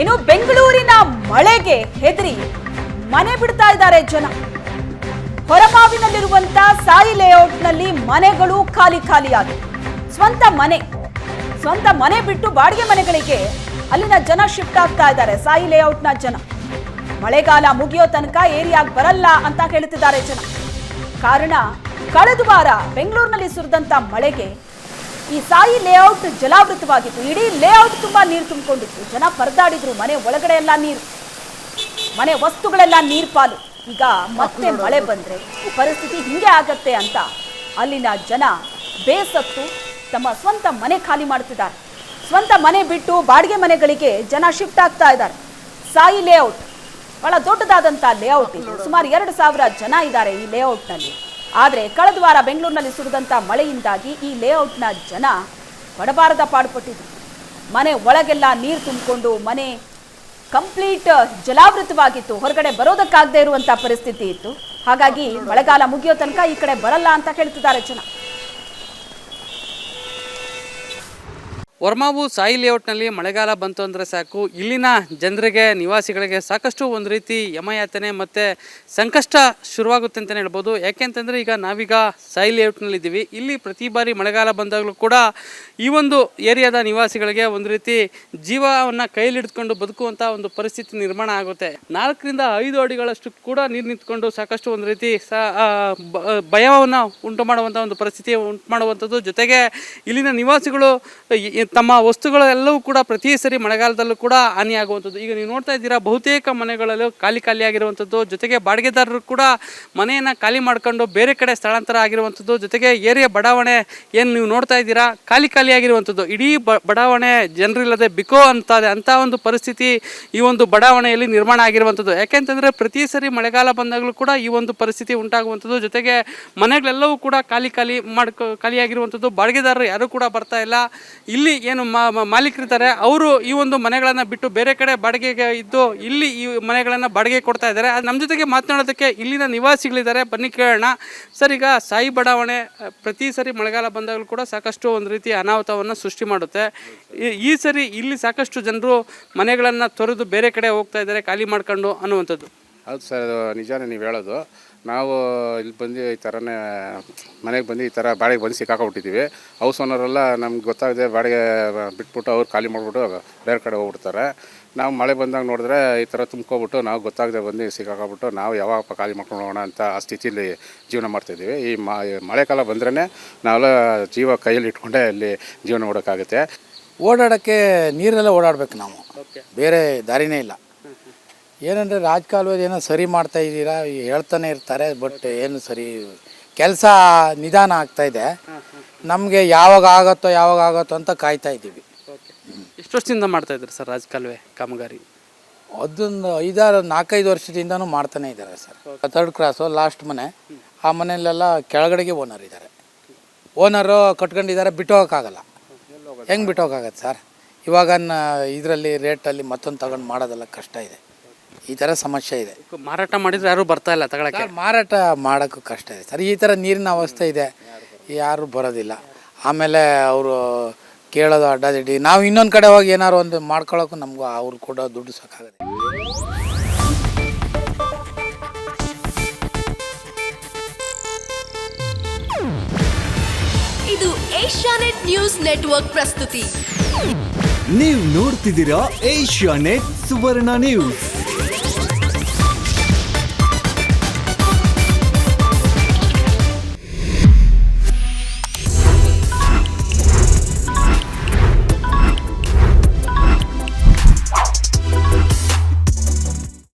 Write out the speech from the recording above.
ಇನ್ನು ಬೆಂಗಳೂರಿನ ಮಳೆಗೆ ಹೆದರಿ ಮನೆ ಬಿಡ್ತಾ ಇದ್ದಾರೆ ಜನ. ಹೊರಮಾವಿನಲ್ಲಿರುವಂತ ಸಾಯಿ ಲೇಔಟ್ನಲ್ಲಿ ಮನೆಗಳು ಖಾಲಿ ಖಾಲಿಯಾಗಿದೆ ಸ್ವಂತ ಮನೆ ಸ್ವಂತ ಮನೆ ಬಿಟ್ಟು ಬಾಡಿಗೆ ಮನೆಗಳಿಗೆ ಅಲ್ಲಿನ ಜನ ಶಿಫ್ಟ್ ಆಗ್ತಾ ಇದ್ದಾರೆ, ಸಾಯಿ ಲೇಔಟ್ನ ಜನ. ಮಳೆಗಾಲ ಮುಗಿಯೋ ತನಕ ಏರಿಯಾಗಿ ಬರಲ್ಲ ಅಂತ ಹೇಳ್ತಿದ್ದಾರೆ ಜನ. ಕಾರಣ, ಕಳೆದ ವಾರ ಬೆಂಗಳೂರಿನಲ್ಲಿ ಸುರಿದಂತ ಮಳೆಗೆ ಈ ಸಾಯಿ ಲೇಔಟ್ ಜಲಾವೃತವಾಗಿತ್ತು. ಇಡೀ ಲೇಔಟ್ ತುಂಬಾ ನೀರು ತುಂಬಿಕೊಂಡಿತ್ತು. ಜನ ಪರದಾಡಿದ್ರು ಮನೆ ಒಳಗಡೆ ಎಲ್ಲ ನೀರು. ಮನೆ ವಸ್ತುಗಳೆಲ್ಲ ನೀರ್ ಪಾಲು ಈಗ ಮತ್ತೆ ಮಳೆ ಬಂದ್ರೆ ಪರಿಸ್ಥಿತಿ ಹಿಂಗೆ ಆಗತ್ತೆ ಅಂತ ಅಲ್ಲಿನ ಜನ ಬೇಸತ್ತು ತಮ್ಮ ಸ್ವಂತ ಮನೆ ಖಾಲಿ ಮಾಡ್ತಿದ್ದಾರೆ ಸ್ವಂತ ಮನೆ ಬಿಟ್ಟು ಬಾಡಿಗೆ ಮನೆಗಳಿಗೆ ಜನ ಶಿಫ್ಟ್ ಆಗ್ತಾ ಇದ್ದಾರೆ. ಸಾಯಿ ಲೇಔಟ್ ಬಹಳ ದೊಡ್ಡದಾದಂತ ಲೇಔಟ್ ಇದು. ಸುಮಾರು ಎರಡು ಸಾವಿರ ಜನ ಇದ್ದಾರೆ ಈ ಲೇಔಟ್ನಲ್ಲಿ ಆದರೆ ಕಳೆದ ವಾರ ಬೆಂಗಳೂರಿನಲ್ಲಿ ಸುರಿದಂಥ ಮಳೆಯಿಂದಾಗಿ ಈ ಲೇಔಟ್ನ ಜನ ಬಡಬಾರದ ಪಾಡುಪಟ್ಟಿದ್ರು. ಮನೆ ಒಳಗೆಲ್ಲ ನೀರು ತುಂಬಿಕೊಂಡು ಮನೆ ಕಂಪ್ಲೀಟ್ ಜಲಾವೃತವಾಗಿತ್ತು. ಹೊರಗಡೆ ಬರೋದಕ್ಕಾಗದೇ ಇರುವಂಥ ಪರಿಸ್ಥಿತಿ ಇತ್ತು. ಹಾಗಾಗಿ ಮಳೆಗಾಲ ಮುಗಿಯೋ ತನಕ ಈ ಕಡೆ ಬರಲ್ಲ ಅಂತ ಹೇಳ್ತಿದ್ದಾರೆ ಜನ. ವರ್ಮಾವು ಸಾಯಿ ಲೇಔಟ್ನಲ್ಲಿ ಮಳೆಗಾಲ ಬಂತು ಅಂದರೆ ಸಾಕು. ಇಲ್ಲಿನ ಜನರಿಗೆ, ನಿವಾಸಿಗಳಿಗೆ ಸಾಕಷ್ಟು ಒಂದು ರೀತಿ ಯಮಯಾತನೆ ಮತ್ತು ಸಂಕಷ್ಟ ಶುರುವಾಗುತ್ತೆ ಅಂತಲೇ ಹೇಳ್ಬೋದು. ಯಾಕೆಂತಂದರೆ ಈಗ ನಾವೀಗ ಸಾಯಿ ಲೇಔಟ್ನಲ್ಲಿದ್ದೀವಿ ಇಲ್ಲಿ ಪ್ರತಿ ಬಾರಿ ಮಳೆಗಾಲ ಬಂದಾಗಲೂ ಕೂಡ ಈ ಒಂದು ಏರಿಯಾದ ನಿವಾಸಿಗಳಿಗೆ ಒಂದು ರೀತಿ ಜೀವವನ್ನು ಕೈಲಿಡ್ಕೊಂಡು ಬದುಕುವಂಥ ಒಂದು ಪರಿಸ್ಥಿತಿ ನಿರ್ಮಾಣ ಆಗುತ್ತೆ. ನಾಲ್ಕರಿಂದ ಐದು ಅಡಿಗಳಷ್ಟು ಕೂಡ ನೀರು ನಿಂತ್ಕೊಂಡು ಸಾಕಷ್ಟು ಒಂದು ರೀತಿ ಭಯವನ್ನು ಉಂಟು ಮಾಡುವಂಥ ಒಂದು ಪರಿಸ್ಥಿತಿ ಉಂಟು ಮಾಡುವಂಥದ್ದು ಜೊತೆಗೆ ಇಲ್ಲಿನ ನಿವಾಸಿಗಳು ತಮ್ಮ ವಸ್ತುಗಳೆಲ್ಲವೂ ಕೂಡ ಪ್ರತಿ ಸರಿ ಮಳೆಗಾಲದಲ್ಲೂ ಕೂಡ ಹಾನಿಯಾಗುವಂಥದ್ದು. ಈಗ ನೀವು ನೋಡ್ತಾ ಇದ್ದೀರಾ, ಬಹುತೇಕ ಮನೆಗಳಲ್ಲೂ ಖಾಲಿ ಖಾಲಿಯಾಗಿರುವಂಥದ್ದು ಜೊತೆಗೆ ಬಾಡಿಗೆದಾರರು ಕೂಡ ಮನೆಯನ್ನು ಖಾಲಿ ಮಾಡ್ಕೊಂಡು ಬೇರೆ ಕಡೆ ಸ್ಥಳಾಂತರ ಆಗಿರುವಂಥದ್ದು. ಜೊತೆಗೆ ಏರಿಯಾ ಬಡಾವಣೆ ಏನು ನೀವು ನೋಡ್ತಾ ಇದ್ದೀರಾ, ಖಾಲಿ ಖಾಲಿಯಾಗಿರುವಂಥದ್ದು ಇಡೀ ಬಡಾವಣೆ ಜನರಿಲ್ಲದೆ ಬಿಕೋ ಅಂತಾರೆ ಅಂಥ ಒಂದು ಪರಿಸ್ಥಿತಿ ಈ ಒಂದು ಬಡಾವಣೆಯಲ್ಲಿ ನಿರ್ಮಾಣ ಆಗಿರುವಂಥದ್ದು. ಯಾಕೆಂತಂದರೆ ಪ್ರತಿ ಸರಿ ಮಳೆಗಾಲ ಬಂದಾಗಲೂ ಕೂಡ ಈ ಒಂದು ಪರಿಸ್ಥಿತಿ ಉಂಟಾಗುವಂಥದ್ದು. ಜೊತೆಗೆ ಮನೆಗಳೆಲ್ಲವೂ ಕೂಡ ಖಾಲಿ ಖಾಲಿ ಮಾಡ್ಕೊ ಖಾಲಿಯಾಗಿರುವಂಥದ್ದು ಬಾಡಿಗೆದಾರರು ಯಾರೂ ಕೂಡ ಬರ್ತಾ ಇಲ್ಲ. ಇಲ್ಲಿ ಏನು ಮಾಲೀಕರಿದ್ದಾರೆ, ಅವರು ಈ ಒಂದು ಮನೆಗಳನ್ನು ಬಿಟ್ಟು ಬೇರೆ ಕಡೆ ಬಾಡಿಗೆಗೆ ಇದ್ದು ಇಲ್ಲಿ ಈ ಮನೆಗಳನ್ನು ಬಾಡಿಗೆ ಕೊಡ್ತಾ ಇದ್ದಾರೆ. ನಮ್ಮ ಜೊತೆಗೆ ಮಾತನಾಡೋದಕ್ಕೆ ಇಲ್ಲಿನ ನಿವಾಸಿಗಳಿದ್ದಾರೆ. ಬನ್ನಿ ಕೇಳೋಣ. ಸರ್, ಈಗ ಸಾಯಿ ಬಡಾವಣೆ ಪ್ರತಿ ಸರಿ ಮಳೆಗಾಲ ಬಂದಾಗಲೂ ಕೂಡ ಸಾಕಷ್ಟು ಒಂದು ರೀತಿ ಅನಾಹುತವನ್ನು ಸೃಷ್ಟಿ ಮಾಡುತ್ತೆ. ಈ ಸರಿ ಇಲ್ಲಿ ಸಾಕಷ್ಟು ಜನರು ಮನೆಗಳನ್ನು ತೊರೆದು ಬೇರೆ ಕಡೆ ಹೋಗ್ತಾ ಇದ್ದಾರೆ, ಖಾಲಿ ಮಾಡ್ಕೊಂಡು ಅನ್ನುವಂಥದ್ದು. ಹೌದು ಸರ್ ಅದು ನಿಜಾನೇ ನೀವು ಹೇಳೋದು. ನಾವು ಇಲ್ಲಿ ಬಂದು ಈ ಥರನೇ ಮನೆಗೆ ಬಂದು ಈ ಥರ ಬಾಡಿಗೆ ಬಂದು ಸಿಕ್ಕಾಕೊಂಡ್ಬಿಟ್ಟಿದ್ದೀವಿ ಹೌಸ್ ಓನರೆಲ್ಲ ನಮ್ಗೆ ಗೊತ್ತಾಗದೆ ಬಾಡಿಗೆ ಬಿಟ್ಬಿಟ್ಟು ಅವ್ರು ಖಾಲಿ ಮಾಡಿಬಿಟ್ಟು ಬೇರೆ ಕಡೆ ಹೋಗ್ಬಿಡ್ತಾರೆ. ನಾವು ಮಳೆ ಬಂದಾಗ ನೋಡಿದ್ರೆ ಈ ಥರ ತುಂಬ್ಕೊಬಿಟ್ಟು ನಾವು ಗೊತ್ತಾಗದೆ ಬಂದು ಸಿಕ್ಕಾಕೊಬಿಟ್ಟು ನಾವು ಯಾವಾಗಪ್ಪ ಖಾಲಿ ಮಾಡ್ಕೊಂಡು ಹೋಗೋಣ ಅಂತ ಆ ಸ್ಥಿತಿಯಲ್ಲಿ ಜೀವನ ಮಾಡ್ತಿದ್ದೀವಿ. ಈ ಮ- ಈ ಮಳೆಗಾಲ ಬಂದ್ರೇ ನಾವೆಲ್ಲ ಜೀವ ಕೈಯಲ್ಲಿ ಇಟ್ಕೊಂಡೇ ಅಲ್ಲಿ ಜೀವನ ಮಾಡೋಕ್ಕಾಗುತ್ತೆ ಓಡಾಡೋಕ್ಕೆ ನೀರೆಲ್ಲ ಓಡಾಡಬೇಕು ನಾವು. ಬೇರೆ ದಾರಿನೇ ಇಲ್ಲ. ಏನಂದರೆ ರಾಜಕಾಲುವೆ ಏನೋ ಸರಿ ಮಾಡ್ತಾ ಇದ್ದೀರಾ? ಹೇಳ್ತಾನೆ ಇರ್ತಾರೆ ಬಟ್ ಏನು ಸರಿ ಕೆಲಸ ನಿಧಾನ ಆಗ್ತಾ ಇದೆ. ನಮಗೆ ಯಾವಾಗ ಆಗತ್ತೋ ಯಾವಾಗ ಆಗತ್ತೋ ಅಂತ ಕಾಯ್ತಾ ಇದ್ದೀವಿ. ಎಷ್ಟು ವರ್ಷದಿಂದ ಮಾಡ್ತಾ ಇದ್ದಾರೆ ಸರ್ ರಾಜಕಾಲುವೆ ಕಾಮಗಾರಿ? ಅದೊಂದು ಐದಾರು ನಾಲ್ಕೈದು ವರ್ಷದಿಂದನೂ ಮಾಡ್ತಾನೆ ಇದ್ದಾರೆ ಸರ್. ಥರ್ಡ್ ಕ್ರಾಸು ಲಾಸ್ಟ್ ಮನೆ. ಆ ಮನೆಯಲ್ಲೆಲ್ಲ ಕೆಳಗಡೆಗೆ ಓನರ್ ಇದ್ದಾರೆ. ಓನರು ಕಟ್ಕೊಂಡಿದ್ದಾರೆ ಬಿಟ್ಟೋಗೋಕ್ಕಾಗಲ್ಲ. ಹೆಂಗೆ ಬಿಟ್ಟೋಗಕ್ಕಾಗತ್ತೆ ಸರ್? ಇವಾಗ ಇದರಲ್ಲಿ ರೇಟಲ್ಲಿ ಮತ್ತೊಂದು ತಗೊಂಡು ಮಾಡೋದೆಲ್ಲ ಕಷ್ಟ ಇದೆ. ಈ ಥರ ಸಮಸ್ಯೆ ಇದೆ. ಮಾರಾಟ ಮಾಡಿದ್ರೆ ಯಾರು ಬರ್ತಾ ಇಲ್ಲ ತಗೊಳಕ್ಕೆ? ಸರ್, ಮಾರಾಟ ಮಾಡೋಕ್ಕೂ ಕಷ್ಟ ಇದೆ. ಸರ್ ಈ ಥರ ನೀರಿನ ಅವಸ್ಥೆ ಇದೆ. ಯಾರು ಬರೋದಿಲ್ಲ. ಆಮೇಲೆ ಅವರು ಕೇಳೋದು ಅಡ್ಡಾದಿಡ್ಡಿ. ನಾವು ಇನ್ನೊಂದು ಕಡೆ ಹೋಗಿ ಏನಾರು ಒಂದು ಮಾಡ್ಕೊಳ್ಳೋಕ್ಕೂ ನಮಗೂ ಅವ್ರು ಕೊಡೋ ದುಡ್ಡು ಸಾಕಾಗುತ್ತೆ ಇದು ಏಷ್ಯಾನೆಟ್ ನ್ಯೂಸ್ ನೆಟ್ವರ್ಕ್ ಪ್ರಸ್ತುತಿ. ನೀವು ನೋಡ್ತಿದ್ದೀರಾ ಏಷ್ಯಾ ನೆಟ್ ಸುವರ್ಣ ನ್ಯೂಸ್.